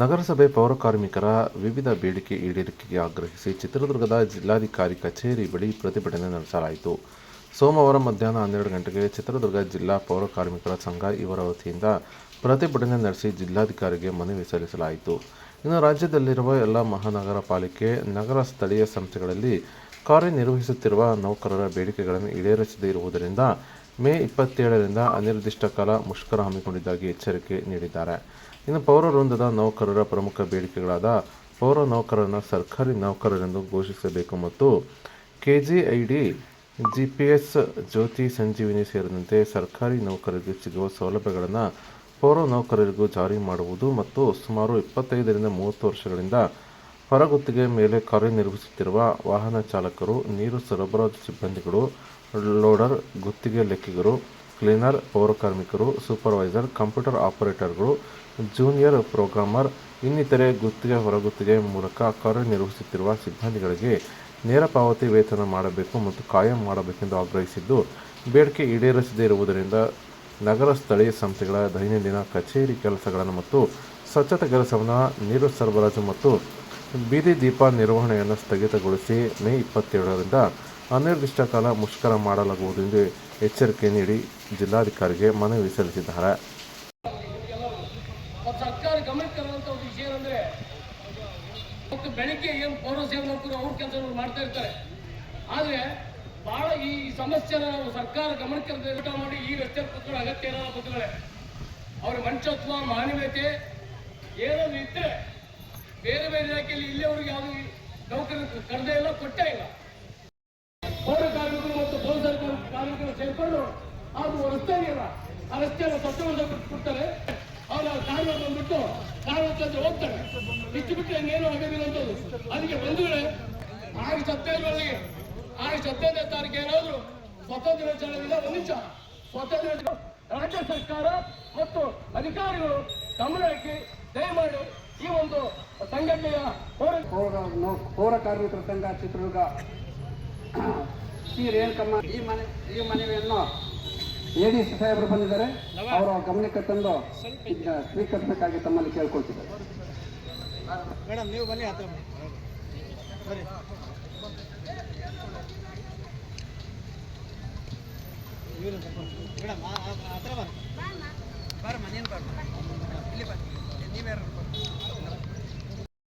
ನಗರಸಭೆ ಪೌರಕಾರ್ಮಿಕರ ವಿವಿಧ ಬೇಡಿಕೆ ಈಡೇರಿಕೆಗೆ ಆಗ್ರಹಿಸಿ ಚಿತ್ರದುರ್ಗದ ಜಿಲ್ಲಾಧಿಕಾರಿ ಕಚೇರಿ ಬಳಿ ಪ್ರತಿಭಟನೆ ನಡೆಸಲಾಯಿತು. ಸೋಮವಾರ ಮಧ್ಯಾಹ್ನ ಹನ್ನೆರಡು ಗಂಟೆಗೆ ಚಿತ್ರದುರ್ಗ ಜಿಲ್ಲಾ ಪೌರಕಾರ್ಮಿಕರ ಸಂಘ ಇವರ ವತಿಯಿಂದ ಪ್ರತಿಭಟನೆ ನಡೆಸಿ ಜಿಲ್ಲಾಧಿಕಾರಿಗೆ ಮನವಿ ಸಲ್ಲಿಸಲಾಯಿತು. ಇನ್ನು ರಾಜ್ಯದಲ್ಲಿರುವ ಎಲ್ಲ ಮಹಾನಗರ ಪಾಲಿಕೆ, ನಗರ ಸ್ಥಳೀಯ ಸಂಸ್ಥೆಗಳಲ್ಲಿ ಕಾರ್ಯನಿರ್ವಹಿಸುತ್ತಿರುವ ನೌಕರರ ಬೇಡಿಕೆಗಳನ್ನು ಈಡೇರಿಸದೇ ಇರುವುದರಿಂದ ಮೇ ಇಪ್ಪತ್ತೇಳರಿಂದ ಅನಿರ್ದಿಷ್ಟ ಕಾಲ ಮುಷ್ಕರ ಹಮ್ಮಿಕೊಂಡಿದ್ದಾಗಿ ಎಚ್ಚರಿಕೆ ನೀಡಿದ್ದಾರೆ. ಇನ್ನು ಪೌರ ವೃಂದದ ನೌಕರರ ಪ್ರಮುಖ ಬೇಡಿಕೆಗಳಾದ ಪೌರ ನೌಕರರನ್ನು ಸರ್ಕಾರಿ ನೌಕರರೆಂದು ಘೋಷಿಸಬೇಕು ಮತ್ತು K G I D G P S Jyoti Sanjeevini ಸೇರಿದಂತೆ ಸರ್ಕಾರಿ ನೌಕರರಿಗೆ ಸಿಗುವ ಸೌಲಭ್ಯಗಳನ್ನು ಪೌರ ನೌಕರರಿಗೂ ಜಾರಿ ಮಾಡುವುದು ಮತ್ತು ಸುಮಾರು ಇಪ್ಪತ್ತೈದರಿಂದ ಮೂವತ್ತು ವರ್ಷಗಳಿಂದ ಹೊರಗುತ್ತಿಗೆ ಮೇಲೆ ಕಾರ್ಯನಿರ್ವಹಿಸುತ್ತಿರುವ ವಾಹನ ಚಾಲಕರು, ನೀರು ಸರಬರಾಜು ಸಿಬ್ಬಂದಿಗಳು, ಲೋಡರ್, ಗುತ್ತಿಗೆ ಲೆಕ್ಕಿಗರು, ಕ್ಲೀನರ್, ಪೌರಕಾರ್ಮಿಕರು, ಸೂಪರ್ವೈಸರ್, ಕಂಪ್ಯೂಟರ್ ಆಪರೇಟರ್ಗಳು, ಜೂನಿಯರ್ ಪ್ರೋಗ್ರಾಮರ್, ಇನ್ನಿತರೆ ಗುತ್ತಿಗೆ ಹೊರಗುತ್ತಿಗೆ ಮೂಲಕ ಕಾರ್ಯನಿರ್ವಹಿಸುತ್ತಿರುವ ಸಿಬ್ಬಂದಿಗಳಿಗೆ ನೇರ ಪಾವತಿ ವೇತನ ಮಾಡಬೇಕು ಮತ್ತು ಕಾಯಂ ಮಾಡಬೇಕೆಂದು ಆಗ್ರಹಿಸಿದ್ದು, ಬೇಡಿಕೆ ಈಡೇರಿಸದೇ ಇರುವುದರಿಂದ ನಗರ ಸ್ಥಳೀಯ ಸಂಸ್ಥೆಗಳ ದೈನಂದಿನ ಕಚೇರಿ ಕೆಲಸಗಳನ್ನು ಮತ್ತು ಸ್ವಚ್ಛತೆ ಕೆಲಸವನ್ನು ನೀರು ಸರಬರಾಜು ಮತ್ತು ಬೀದಿ ದೀಪ ನಿರ್ವಹಣೆಯನ್ನು ಸ್ಥಗಿತಗೊಳಿಸಿ ಮೇ ಇಪ್ಪತ್ತೇಳರಿಂದ ಅನಿರ್ದಿಷ್ಟ ಕಾಲ ಮುಷ್ಕರ ಮಾಡಲಾಗುವುದು ಎಂದು ಎಚ್ಚರಿಕೆ ನೀಡಿ ಜಿಲ್ಲಾಧಿಕಾರಿಗೆ ಮನವಿ ಸಲ್ಲಿಸಿದ್ದಾರೆ. ಸರ್ಕಾರ ಗಮನಕ್ಕೆ ತರುವಂತ ಒಂದು ವಿಷಯ ಏನಂದ್ರೆ ಮತ್ತು ಬೆಳಿಗ್ಗೆ ಏನು ಪೌರ ಸೇವೆ ನೌಕರು ಅವ್ರ ಕೆಲಸ ಮಾಡ್ತಾ ಇರ್ತಾರೆ. ಆದರೆ ಬಹಳ ಈ ಸಮಸ್ಯೆನ ಸರ್ಕಾರ ಗಮನಕ್ಕೆ ಊಟ ಮಾಡಿ ಈ ರಸ್ತೆ ಕೂತ್ಕೊಳ್ಳೋ ಅಗತ್ಯ ಇರೋ ಬಂಧುಗಳೇ ಅವ್ರ ಮನುಷ್ಯತ್ವ ಮಾನವೀಯತೆ ಏನಾದ್ರು ಇದ್ರೆ ಬೇರೆ ಬೇರೆ ಇಲಾಖೆಯಲ್ಲಿ ಇಲ್ಲಿವರೆಗೆ ಯಾವುದು ನೌಕರರು ಕರೆದೇ ಇಲ್ಲ, ಕೊಟ್ಟೇ ಇಲ್ಲ. ಪೌರ ಕಾರ್ಮಿಕರು ಮತ್ತು ಪೊಲೀಸರ ಕಾರ್ಮಿಕರು ಸೇರ್ಕೊಂಡು ಅದು ರಸ್ತೆ ಇಲ್ಲ ಆ ರಸ್ತೆಯನ್ನು ಸ್ವಚ್ಛಗೊಳಿಸ ಕೊಡ್ತಾರೆ. ಅವ್ರ ಕಾರ್ಮಿಕ ಬಂದ್ಬಿಟ್ಟು ಕಾರ್ಮಿಕ ಹೋಗ್ತಾರೆ. ಬಿಟ್ಟು ಬಿಟ್ಟು ಇನ್ನೇನು ಆಗೋದಿಲ್ಲ ಅಂತದ್ದು. ಅದಕ್ಕೆ ಬಂಧುಗಳೇ ಆಗಸ್ಟ್ ಹದಿನೈದರೊಳಗೆ ಆಗಸ್ಟ್ ಹದಿನೈದನೇ ತಾರೀಕು ಏನಾದ್ರು ಸ್ವತಂತ್ರ ದಿನಾಚರಣೆಯಿಂದ ಒಂದು ನಿಮಿಷ. ಸ್ವತಂತ್ರ ರಾಜ್ಯ ಸರ್ಕಾರ ಮತ್ತು ಅಧಿಕಾರಿಗಳು ಗಮನ ಹಾಕಿ ದಯಮಾಡಿ ಈ ಒಂದು ಸಂಘಟನೆಯ ಪೌರ ಕಾರ್ಮಿಕರ ಸಂಘ ಚಿತ್ರದುರ್ಗ. ಶ್ರೀ ರೇಣುಕಮ್ಮ ಈ ಮನೆ ಈ ಮನವಿಯನ್ನು ಎ ಡಿ ಸಿ ಸಾಹೇಬರು ಬಂದಿದ್ದಾರೆ. ಅವರ ಗಮನಕ್ಕೆ ತಂದು ಸ್ವೀಕರಿಸಬೇಕಾಗಿ ತಮ್ಮಲ್ಲಿ ಕೇಳ್ಕೊಳ್ತಿದ್ದಾರೆ. ಮೇಡಮ್ ನೀವು ಬನ್ನಿ ಇವ್ರು ಮೇಡಮ್ ಹತ್ರ ಬನ್ನಿ.